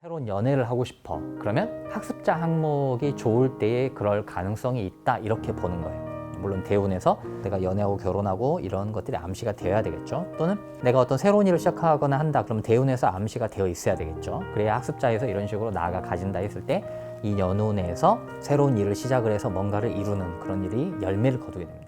새로운 연애를 하고 싶어. 그러면 학습자 항목이 좋을 때에 그럴 가능성이 있다. 이렇게 보는 거예요. 물론 대운에서 내가 연애하고 결혼하고 이런 것들이 암시가 되어야 되겠죠. 또는 내가 어떤 새로운 일을 시작하거나 한다. 그러면 대운에서 암시가 되어 있어야 되겠죠. 그래야 학습자에서 이런 식으로 나아가 가진다 했을 때 이 연운에서 새로운 일을 시작을 해서 뭔가를 이루는 그런 일이 열매를 거두게 됩니다.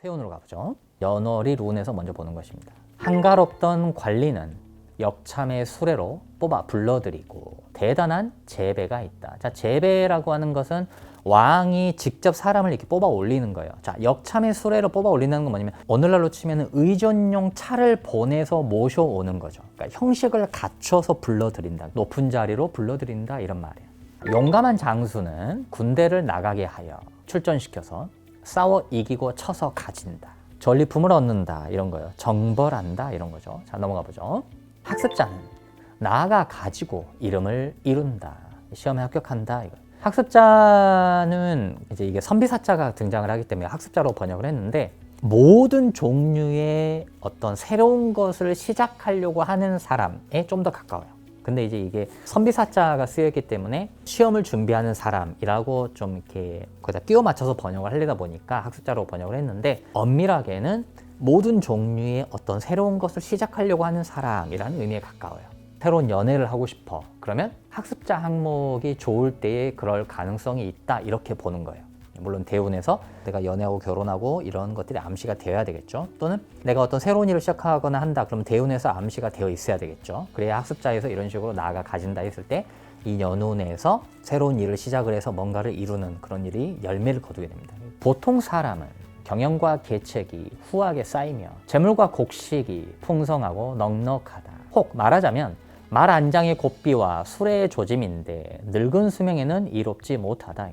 세운으로 가보죠. 연월이 룬에서 먼저 보는 것입니다. 한가롭던 관리는 역참의 수레로 뽑아 불러들이고 대단한 재배가 있다. 자, 재배라고 하는 것은 왕이 직접 사람을 이렇게 뽑아 올리는 거예요. 자, 역참의 수레로 뽑아 올리는 건 뭐냐면 오늘날로 치면 의전용 차를 보내서 모셔오는 거죠. 그러니까 형식을 갖춰서 불러들인다. 높은 자리로 불러들인다 이런 말이에요. 용감한 장수는 군대를 나가게 하여 출전시켜서 싸워 이기고 쳐서 가진다. 전리품을 얻는다 이런 거예요. 정벌한다 이런 거죠. 자 넘어가 보죠. 학습자는 나아가 가지고 이름을 이룬다. 시험에 합격한다. 이거. 학습자는 이제 이게 선비사자가 등장을 하기 때문에 학습자로 번역을 했는데 모든 종류의 어떤 새로운 것을 시작하려고 하는 사람에 좀 더 가까워요. 근데 이제 이게 선비사자가 쓰였기 때문에 시험을 준비하는 사람이라고 좀 이렇게 거기다 끼워 맞춰서 번역을 하려다 보니까 학습자로 번역을 했는데 엄밀하게는 모든 종류의 어떤 새로운 것을 시작하려고 하는 사람이라는 의미에 가까워요. 새로운 연애를 하고 싶어. 그러면 학습자 항목이 좋을 때에 그럴 가능성이 있다. 이렇게 보는 거예요. 물론 대운에서 내가 연애하고 결혼하고 이런 것들이 암시가 되어야 되겠죠. 또는 내가 어떤 새로운 일을 시작하거나 한다. 그러면 대운에서 암시가 되어 있어야 되겠죠. 그래야 학습자에서 이런 식으로 나아가 가진다 했을 때 이 연운에서 새로운 일을 시작을 해서 뭔가를 이루는 그런 일이 열매를 거두게 됩니다. 보통 사람은 경영과 계책이 후하게 쌓이며 재물과 곡식이 풍성하고 넉넉하다. 혹 말하자면 말 안장의 곱비와 술의 조짐인데 늙은 수명에는 이롭지 못하다.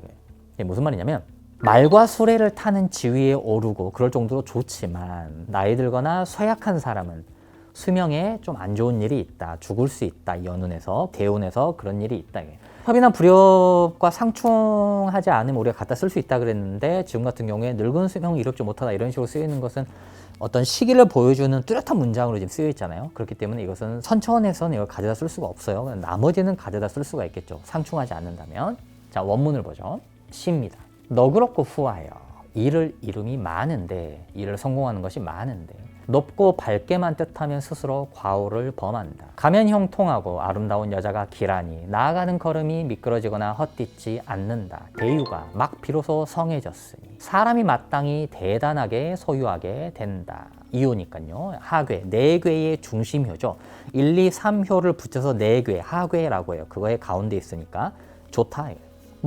이게 무슨 말이냐면 말과 수레를 타는 지위에 오르고 그럴 정도로 좋지만 나이 들거나 쇠약한 사람은 수명에 좀 안 좋은 일이 있다. 죽을 수 있다. 이 연운에서 대운에서 그런 일이 있다. 협이나 불협과 상충하지 않으면 우리가 갖다 쓸 수 있다 그랬는데 지금 같은 경우에 늙은 수명이 이롭지 못하다 이런 식으로 쓰이는 것은 어떤 시기를 보여주는 뚜렷한 문장으로 지금 쓰여 있잖아요. 그렇기 때문에 이것은 선천에서는 이걸 가져다 쓸 수가 없어요. 나머지는 가져다 쓸 수가 있겠죠. 상충하지 않는다면. 자, 원문을 보죠. 시입니다. 너그럽고 후하여 일을 이름이 많은데 일을 성공하는 것이 많은데 높고 밝게만 뜻하면 스스로 과오를 범한다. 가면 형통하고 아름다운 여자가 기라니 나아가는 걸음이 미끄러지거나 헛디지 않는다. 대유가 막 비로소 성해졌으니 사람이 마땅히 대단하게 소유하게 된다. 이유니까요. 하괴, 네괴의 중심효죠. 1, 2, 3효를 붙여서 네괴, 하괴라고 해요. 그거의 가운데 있으니까 좋다.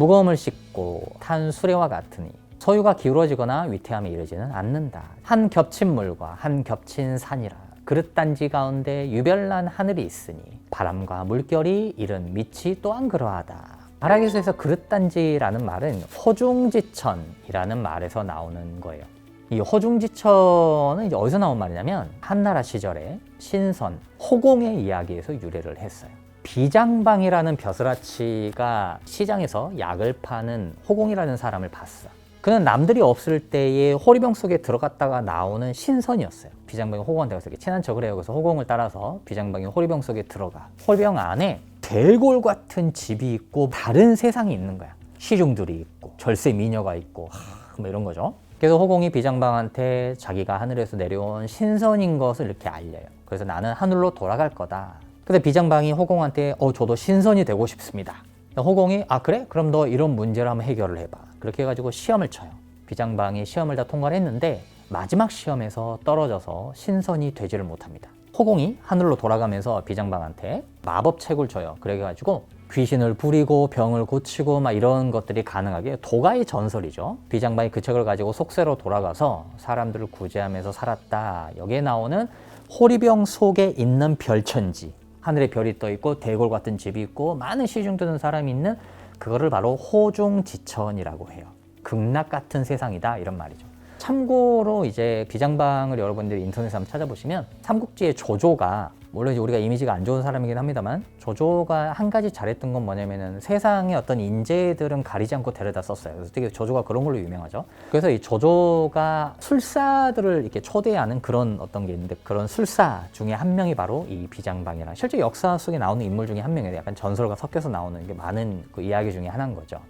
무거움을 싣고 탄 수레와 같으니 소유가 기울어지거나 위태함에 이르지는 않는다. 한 겹친 물과 한 겹친 산이라. 그릇 단지 가운데 유별난 하늘이 있으니 바람과 물결이 이른 밑이 또한 그러하다. 바라기서에서 그릇 단지라는 말은 호중지천이라는 말에서 나오는 거예요. 이 호중지천은 이제 어디서 나온 말이냐면 한나라 시절에 신선 호공의 이야기에서 유래를 했어요. 비장방이라는 벼슬아치가 시장에서 약을 파는 호공이라는 사람을 봤어. 그는 남들이 없을 때에 호리병 속에 들어갔다가 나오는 신선이었어요. 비장방이 호공한테 가서 이렇게 친한 척을 해요. 그래서 호공을 따라서 비장방이 호리병 속에 들어가. 호리병 안에 대골 같은 집이 있고 다른 세상이 있는 거야. 시중들이 있고 절세 미녀가 있고 하, 뭐 이런 거죠. 그래서 호공이 비장방한테 자기가 하늘에서 내려온 신선인 것을 이렇게 알려요. 그래서 나는 하늘로 돌아갈 거다. 근데 비장방이 호공한테 어 저도 신선이 되고 싶습니다. 호공이 아 그래? 그럼 너 이런 문제를 한번 해결을 해봐. 그렇게 해가지고 시험을 쳐요. 비장방이 시험을 다 통과를 했는데 마지막 시험에서 떨어져서 신선이 되지를 못합니다. 호공이 하늘로 돌아가면서 비장방한테 마법책을 줘요. 그래가지고 귀신을 부리고 병을 고치고 막 이런 것들이 가능하게 도가의 전설이죠. 비장방이 그 책을 가지고 속세로 돌아가서 사람들을 구제하면서 살았다. 여기에 나오는 호리병 속에 있는 별천지. 하늘에 별이 떠 있고 대골 같은 집이 있고 많은 시중 드는 사람이 있는 그거를 바로 호중지천이라고 해요. 극락 같은 세상이다 이런 말이죠. 참고로 이제 비장방을 여러분들이 인터넷에 한번 찾아보시면 삼국지의 조조가 물론 이제 우리가 이미지가 안 좋은 사람이긴 합니다만 조조가 한 가지 잘했던 건 뭐냐면은 세상의 어떤 인재들은 가리지 않고 데려다 썼어요. 그래서 되게 조조가 그런 걸로 유명하죠. 그래서 이 조조가 술사들을 이렇게 초대하는 그런 어떤 게 있는데 그런 술사 중에 한 명이 바로 이 비장방이라 실제 역사 속에 나오는 인물 중에 한 명이에요. 약간 전설과 섞여서 나오는 게 많은 그 이야기 중에 하나인 거죠.